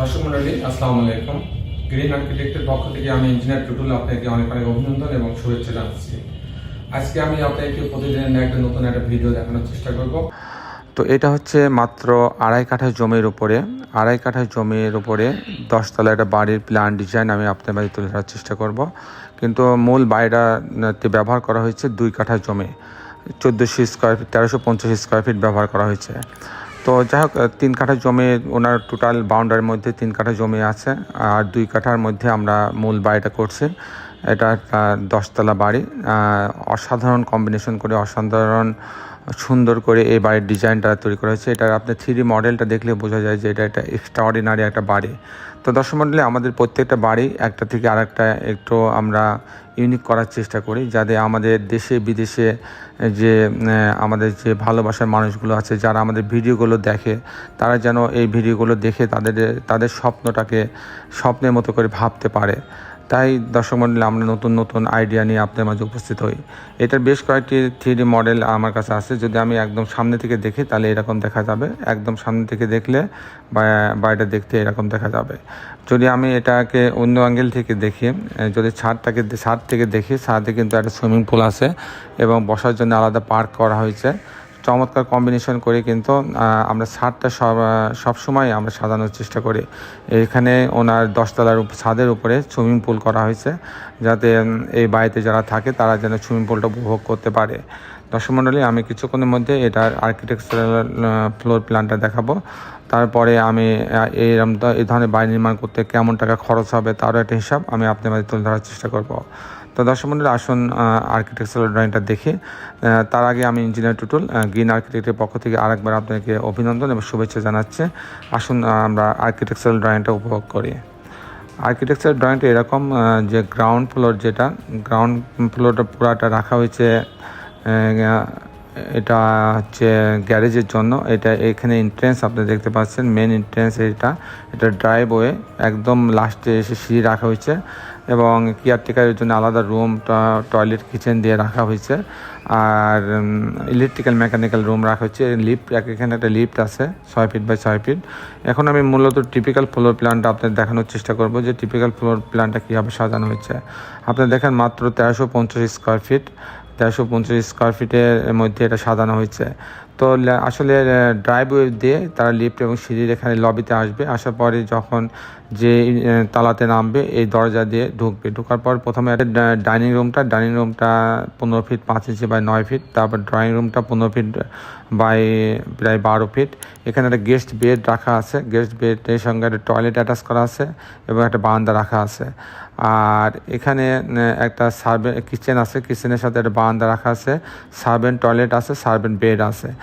দর্শক মন্ডলী, আসসালামু আলাইকুম। গ্রিন আর্কিটেক্টের পক্ষ থেকে আমি ইঞ্জিনিয়ার টুটুল আপনাকে অনেক অনেক অভিনন্দন এবং শুভেচ্ছা জানাচ্ছি। আজকে আমি আপনাকে প্রতিদিনের একটা নতুন একটা ভিডিও দেখানোর চেষ্টা করব। তো এটা হচ্ছে মাত্র আড়াই কাঠা জমির উপরে। আড়াই কাঠা জমির উপরে দশতলা একটা বাড়ির প্ল্যান ডিজাইন আমি আপনার বাড়ি তুলে ধরার চেষ্টা করব। কিন্তু মূল বাড়িটাতে ব্যবহার করা হয়েছে দুই কাঠা জমি। চোদ্দোশো স্কোয়ার ফিট তেরোশো পঞ্চাশ স্কোয়ার ফিট ব্যবহার করা হয়েছে। তো যাই হোক তিন কাঠা জমি, ওনার টোটাল বাউন্ডারির মধ্যে তিন কাঠা জমি আছে, আর দুই কাঠার মধ্যে আমরা মূল বাড়িটা করছি। এটা একটা দশতলা বাড়ি অসাধারণ কম্বিনেশন করে, অসাধারণ সুন্দর করে এই বাড়ির ডিজাইনটা তৈরি করা হয়েছে। এটা আপনার থ্রি মডেলটা দেখলে বোঝা যায় যে এটা একটা এক্সট্রাঅর্ডিনারি একটা বাড়ি। তো দর্শক মণ্ডলী আমাদের প্রত্যেকটা বাড়ি, একটা থেকে আরেকটা একটু আমরা ইউনিক করার চেষ্টা করি যাতে আমাদের দেশে, বিদেশে যে আমাদের যে ভালোবাসার মানুষগুলো আছে, যারা আমাদের ভিডিওগুলো দেখে, তারা যেন এই ভিডিওগুলো দেখে তাদের তাদের স্বপ্নটাকে স্বপ্নের মতো করে ভাবতে পারে। তাই দর্শক আমরা নতুন নতুন আইডিয়া নিয়ে আপনার মাঝে উপস্থিত হই। এটার বেশ কয়েকটি থ্রি মডেল আমার কাছে আছে। যদি আমি একদম সামনে থেকে দেখি, তাহলে এরকম দেখা যাবে। একদম সামনে থেকে দেখলে, বা- বাড়িটা দেখতে এরকম দেখা যাবে। যদি আমি এটাকে অন্য অ্যাঙ্গেল থেকে দেখি যদি ছাদটাকে ছাদ থেকে দেখি, ছাদে কিন্তু একটা সুইমিং পুল আছে এবং বসার জন্য আলাদা পার্ক করা হয়েছে। চমৎকার কম্বিনেশন করে কিন্তু আমরা ছাদটা সব সবসময় আমরা সাজানোর চেষ্টা করি। এখানে ওনার দশতলার ছাদের উপরে সুইমিং পুল করা হয়েছে, যাতে এই বাড়িতে যারা থাকে তারা যেন সুইমিং পুলটা উপভোগ করতে পারে। দর্শক মণ্ডলী আমি কিছুক্ষণের মধ্যে এটার আর্কিটেকচারাল ফ্লোর প্ল্যানটা দেখাবো। তারপরে আমি এইরকম এই ধরনের বাড়ি নির্মাণ করতে কেমন টাকা খরচ হবে তারও একটা হিসাব আমি আপনার মাঝে তুলে ধরার চেষ্টা করব। তো দর্শক মন্ডলী, আসুন আর্কিটেকচারাল ড্রয়িংটা দেখে। তার আগে আমি ইঞ্জিনিয়ার টুটুল গ্রিন আর্কিটেক্টের পক্ষ থেকে আরেকবার আপনাকে অভিনন্দন এবং শুভেচ্ছা জানাচ্ছে। আসুন আমরা আর্কিটেকচারাল ড্রয়িংটা উপভোগ করি। আর্কিটেকচার ড্রয়িংটা এরকম যে গ্রাউন্ড ফ্লোর যেটা গ্রাউন্ড ফ্লোরটা পুরাটা রাখা হয়েছে এটা হচ্ছে গ্যারেজের জন্য। এটা এখানে এন্ট্রেন্স আপনি দেখতে পাচ্ছেন মেন এন্ট্রেন্স এটা এটা ড্রাইভওয়ে একদম লাস্টে এসে সিঁড়ি রাখা হয়েছে। এবং কেয়ারটেকারের জন্য আলাদা রুম টয়লেট কিচেন দিয়ে রাখা হয়েছে। আর ইলেকট্রিক্যাল মেকানিক্যাল রুম রাখা হয়েছে। লিফট এখানে একটা লিফট আছে, ছয় ফিট বাই ছয় ফিট এখন আমি মূলত টিপিক্যাল ফ্লোর প্ল্যানটা আপনাদের দেখানোর চেষ্টা করব যে টিপিক্যাল ফ্লোর প্ল্যানটা কীভাবে সাজানো হয়েছে। আপনারা দেখেন মাত্র তেরোশো পঞ্চাশ স্কোয়ার ফিট তেরোশো পঞ্চাশ স্কোয়ার ফিটের মধ্যে এটা সাজানো হয়েছে। তো আসলে ড্রাইভওয়ে দিয়ে তারা লিফট এবং সিঁড়ির এখানে লবিতে আসবে। আসার পরে যখন যে তালাতে নামবে, এই দরজা দিয়ে ঢুকবে। ঢোকার পর প্রথমে একটা ডাইনিং রুমটা ডাইনিং রুমটা পনেরো ফিট পাঁচ ইঞ্চি বাই নয় ফিট তারপর ড্রয়িং রুমটা পনেরো ফিট বাই প্রায় বারো ফিট এখানে একটা গেস্ট বেড রাখা আছে। গেস্ট বেডের সঙ্গে একটা টয়লেট অ্যাটাচ করা আছে এবং একটা বারান্দা রাখা আছে। আর এখানে একটা সার্ভে কিচেন আছে। কিচেনের সাথে একটা বারান্দা রাখা আছে। সার্ভেন্ট টয়লেট আছে সার্ভেন্ট বেড আছে।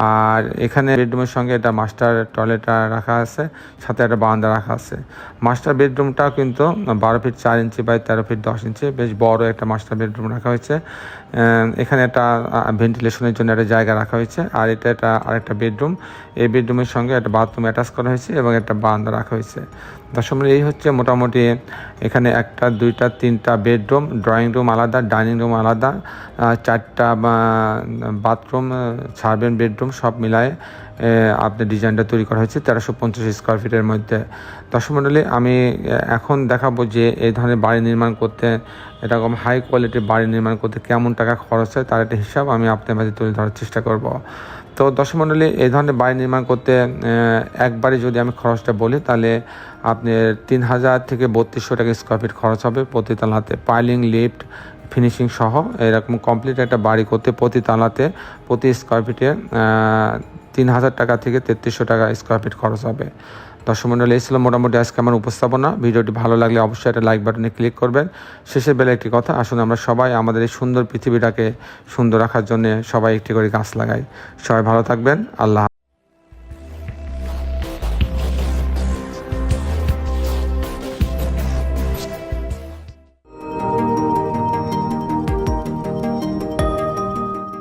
আর এখানে বেডরুমের সঙ্গে এটা মাস্টার টয়লেট রাখা আছে, সাথে একটা বারান্দা রাখা আছে। মাস্টার বেডরুমটাও কিন্তু বারো ফিট চার ইঞ্চি বাই তেরো ফিট দশ ইঞ্চি, বেশ বড় একটা মাস্টার বেডরুম রাখা হয়েছে। এখানে একটা ভেন্টিলেশনের জন্য একটা জায়গা রাখা হয়েছে, আর এটা একটা, আরেকটা বেডরুম। এই বেডরুমের সঙ্গে একটা বাথরুম অ্যাটাচ করা হয়েছে এবং একটা বারান্দা রাখা হয়েছে। দশম এই হচ্ছে মোটামুটি এখানে একটা, দুইটা, তিনটা বেডরুম, ড্রয়িং রুম আলাদা, ডাইনিং রুম আলাদা চারটা বাথরুম, সার্ভেন্ট বেডরুম সব মিলায়ে আপনার ডিজাইনটা তৈরি করা হয়েছে তেরোশো পঞ্চাশ স্কোয়ার ফিটের মধ্যে। দর্শক আমি এখন দেখাবো যে এই ধরনের বাড়ি নির্মাণ করতে, এরকম হাই কোয়ালিটির বাড়ি নির্মাণ করতে কেমন টাকা খরচ হয় তার একটা হিসাব আমি আপনার মাঝে তুলে ধরার চেষ্টা করব। তো দর্শক এই ধরনের বাড়ি নির্মাণ করতে একবারে যদি আমি খরচটা বলি, তাহলে আপনার তিন হাজার থেকে বত্রিশশো টাকা স্কোয়ার ফিট খরচ হবে প্রতি তালাতে পাইলিং, লিফট ফিনিশিং সহ এরকম কমপ্লিট একটা বাড়ি করতে প্রতি তালাতে প্রতি স্কোয়ার ফিটে তিন হাজার টাকা থেকে তেত্রিশশো টাকা স্কোয়ার ফিট খরচ হবে। দর্শক মণ্ডলী এই ছিল মোটামুটি আজকে আমার উপস্থাপনা। ভিডিওটি ভালো লাগলে অবশ্যই একটা লাইক বাটনে ক্লিক করবেন। শেষের বেলা একটি কথা, আসুন আমরা সবাই আমাদের এই সুন্দর পৃথিবীটাকে সুন্দর রাখার জন্য সবাই একটি করে গাছ লাগাই। সবাই ভালো থাকবেন। আল্লাহ